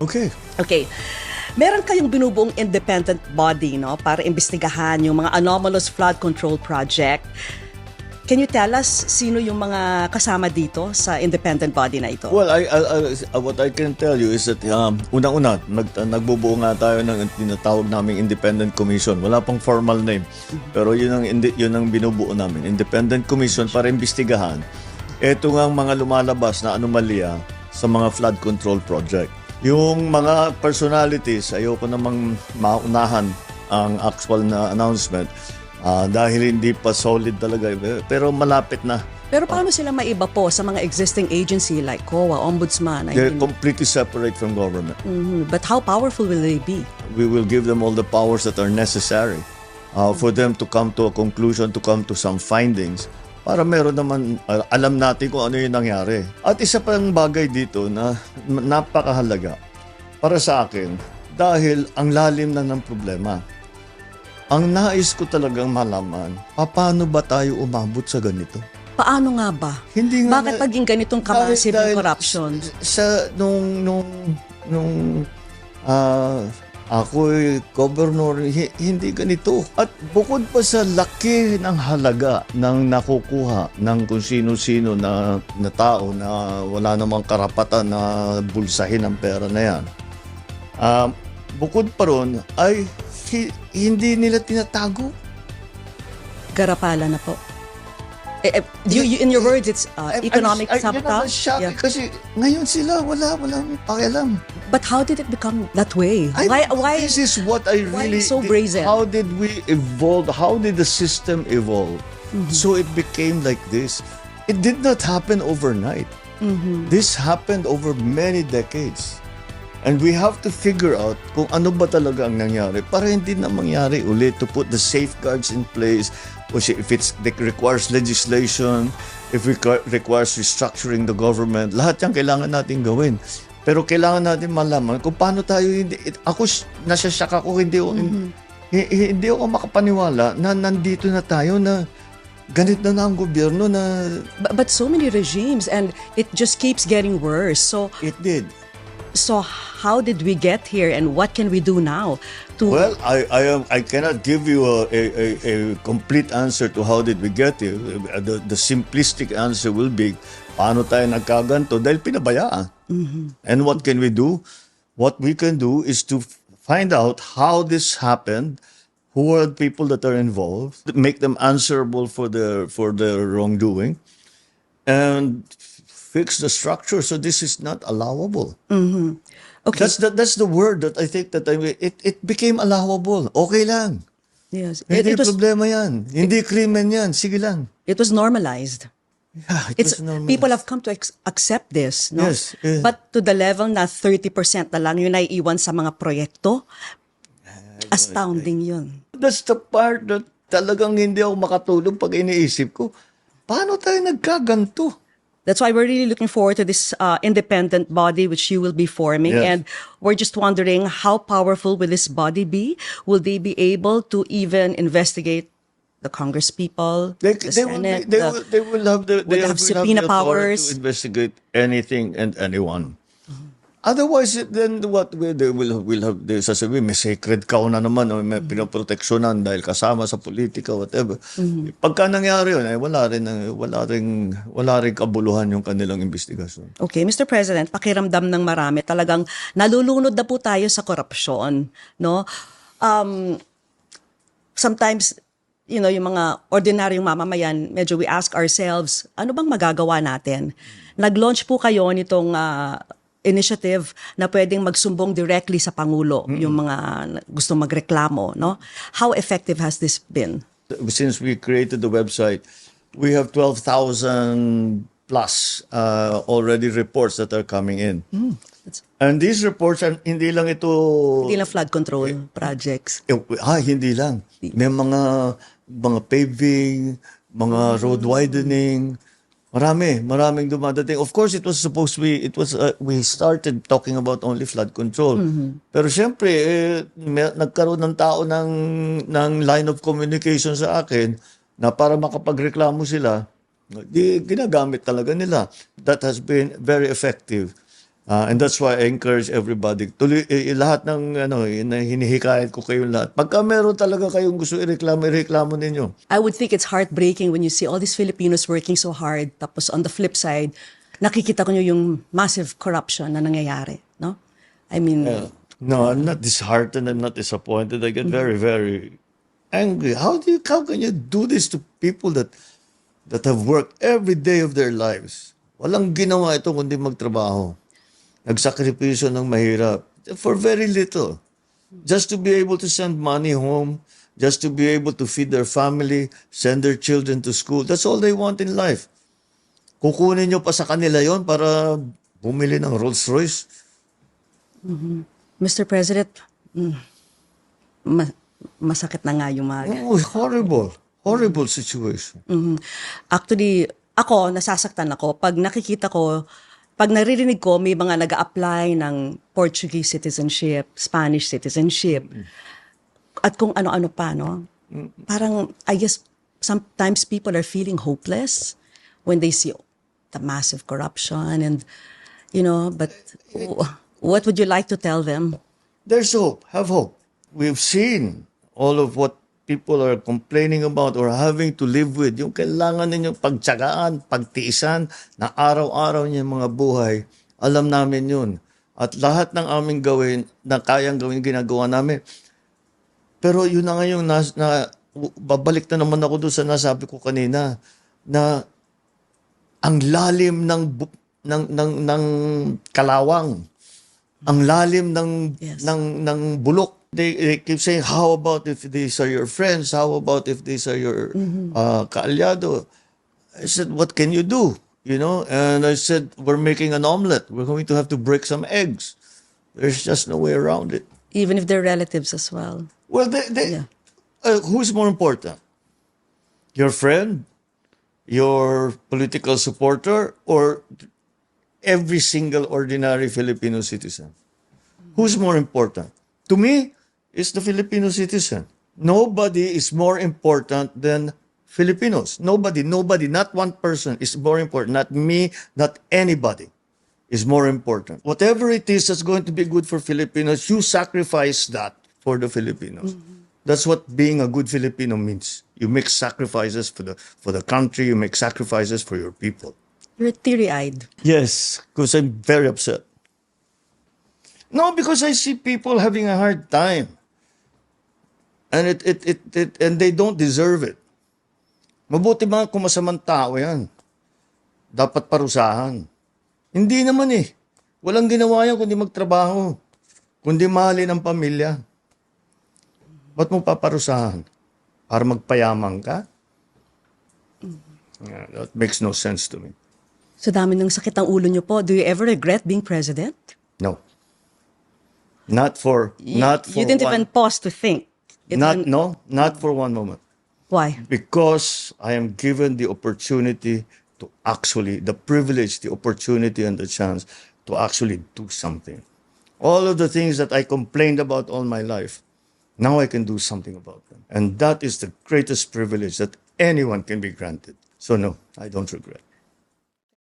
Okay. Okay. Meron kayong binubuong independent body no para imbestigahan yung mga anomalous flood control project. Can you tell us sino yung mga kasama dito sa independent body na ito? Well, I, I, I- what I can tell you is that um, unang-una, nag, nagbubuo nga tayo ng tinatawag naming independent commission. Wala pang formal name. Pero yun ang, yun ang binubuo namin. Independent commission para imbestigahan. Ito nga mga lumalabas na anomalya sa mga flood control project. Yung mga personalities, ayoko namang maunahan ang actual na announcement ah, dahil hindi pa solid talaga. Pero malapit na. Pero paano sila maiba po sa mga existing agency like COA, Ombudsman? I They're mean, completely separate from government. mhm. But how powerful will they be? we will give them all the powers that are necessary uh, for them to come to a conclusion, to come to some findings, para meron naman, uh, alam natin kung ano yung nangyari. At isa pang bagay dito na napakahalaga para sa akin, dahil ang lalim na ng problema. Ang nais ko talagang malaman, paano ba tayo umabot sa ganito? Paano nga ba? Hindi nga Bakit na- maging ganitong dahil yung corruption? Sa nung nung nung ah ako governor hi- hindi ganito. At bukod pa sa laki ng halaga ng nakukuha ng kung sino-sino na, na tao na wala namang karapatan na bulsahin ang pera na yan. ah, bukod pa ron ay hi- hindi nila tinatago. Garapala na po. Eh, eh, you, you- in your words, it's uh, I'm- I'm- economic I- yun ang sabotage. Yeah. Kasi ngayon sila wala walang pakialam. But how did it become that way? I- why? Why? This is what I really. so did- brazen? How did we evolve? How did the system evolve? Mm-hmm. So it became like this. It did not happen overnight. Mm-hmm. This happened over many decades. And we have to figure out kung ano ba talaga ang nangyari para hindi na mangyari ulit to put the safeguards in place if it's, it requires legislation, if it requ- requires restructuring the government, lahat yan kailangan natin gawin. Pero kailangan natin malaman kung paano tayo hindi, ako, nasasyak ako, hindi, ako- hi- hindi ako makapaniwala na nandito na tayo na ganit na na ang gobyerno na But, but so many regimes, and it just keeps getting worse. So, it did. so how did we get here, and what can we do now to? Well, I I am I cannot give you a, a, a, a complete answer to how did we get here. The, the simplistic answer will be paano tayo nagkaganto dahil pinabayaan. Mm-hmm. And what can we do? What we can do is to find out how this happened, who are the people that are involved, make them answerable for their for their wrongdoing, and fix the structure so this is not allowable. Mm-hmm. okay, That's the, that's the word that I think that I, it it became allowable. Okay lang. yes, it, Hindi it was problema yan. Hindi krimen yan. Sige lang. it was normalized. Yeah, it It's people have come to accept this, no? Yes, yes. But to the level na 30% na lang yung naiiwan sa mga proyekto, astounding yun. That's the part that talagang hindi ako makatulog pag iniisip ko. Paano tayo nagkaganto? That's why we're really looking forward to this uh, independent body which you will be forming. Yes. And we're just wondering how powerful will this body be? Will they be able to even investigate the Congress people, They, the they, will, Senate? be, they, the- will, they will have the, they will will have subpoena powers. to investigate anything and anyone. Otherwise, then what will they will will have they sasabihin may sacred cow na naman o may pinoproteksyonan dahil kasama sa politika whatever. Pagka nangyari yun, ay wala rin wala rin wala rin kabuluhan yung kanilang investigasyon. Okay, Mr. President, pakiramdam ng marami, talagang nalulunod na po tayo sa korupsyon, no? Um, sometimes, you know, yung mga ordinaryong mamamayan, medyo we ask ourselves, ano bang magagawa natin? Nag-launch po kayo nitong ah, initiative na pwedeng magsumbong directly sa Pangulo, yung mga gusto magreklamo, no? How effective has this been? Since we created the website, we have 12,000 plus uh, already reports that are coming in. That's, And these reports, are, hindi lang ito hindi lang flood control projects. Eh, ah, hindi lang. May mga mga paving, mga road widening. Marami, maraming dumadating. Of course, it was supposed to be, it was, uh, we started talking about only flood control. Pero syempre, eh, may, nagkaroon ng tao ng, ng line of communication sa akin na para makapagreklamo sila, di, ginagamit talaga nila. That has been very effective. Ah, and that's why I encourage everybody. Tuloy, eh, eh, lahat ng ano, hinihikayat ko kayo lahat. Pagka meron talaga kayong gusto ireklamo, ireklamo ninyo. I would think it's heartbreaking when you see all these Filipinos working so hard. Tapos on the flip side, nakikita ko nyo yung massive corruption na nangyayari. No? I mean, No, I'm not disheartened. I'm not disappointed. I get very, very angry. How do you, how can you do this to people that that have worked every day of their lives? Walang ginawa ito kundi magtrabaho. Nagsakripisyo ng mahirap for very little. Just to be able to send money home, just to be able to feed their family, send their children to school. That's all they want in life. Kukunin nyo pa sa kanila yon para bumili ng Rolls Royce. Mr. President, mm, ma- masakit na nga yung mga... Oh, horrible. Horrible situation. Mhm. Actually, ako, nasasaktan ako. Pag nakikita ko, pag naririnig ko, may mga nag apply ng Portuguese citizenship, Spanish citizenship, at kung ano-ano pa, no? Parang, I guess, sometimes people are feeling hopeless when they see the massive corruption and, you know, but what would you like to tell them? There's hope. Have hope. We've seen all of what people are complaining about or having to live with. Yung kailangan ninyong pagtsagaan, pagtiisan na araw-araw niyang mga buhay. Alam namin yun. At lahat ng aming gawin, na kayang gawin, ginagawa namin. Pero yun na ngayon, na, na, babalik na naman ako doon sa nasabi ko kanina, na ang lalim ng ng ng ng kalawang ang lalim ng Yes. ng ng bulok they, they keep saying how about if these are your friends? How about if these are your uh, kaalyado? I said what can you do? You know? And I said we're making an omelet. We're going to have to break some eggs. There's just no way around it. Even if they're relatives as well. well they, they, Yeah. uh, who's more important? Your friend? Your political supporter? Or every single ordinary Filipino citizen? Who's more important? To me, it's the Filipino citizen. Nobody is more important than Filipinos. Nobody, nobody, not one person is more important. Not me, not anybody is more important. Whatever it is that's going to be good for Filipinos, you sacrifice that for the Filipinos. That's what being a good Filipino means. You make sacrifices for the for the country, you make sacrifices for your people. You're teary-eyed. Yes, because I'm very upset. No, because I see people having a hard time. And it, it, it, it and they don't deserve it. Mabuti mga kung masamang tao yan. Dapat parusahan. Hindi naman eh. Walang ginawa yan kundi magtrabaho. Kundi mahalin ang pamilya. Ba't mo paparusahan? Para magpayaman ka? Yeah, that makes no sense to me. Sa dami ng sakit ang ulo nyo po, do you ever regret being president? No. Not for You- not for You didn't one, even pause to think. Not no, not for one moment. Why? Because I am given the opportunity to actually the privilege, the opportunity and the chance to actually do something. All of the things that I complained about all my life, now I can do something about them. And that is the greatest privilege that anyone can be granted. So no, I don't regret.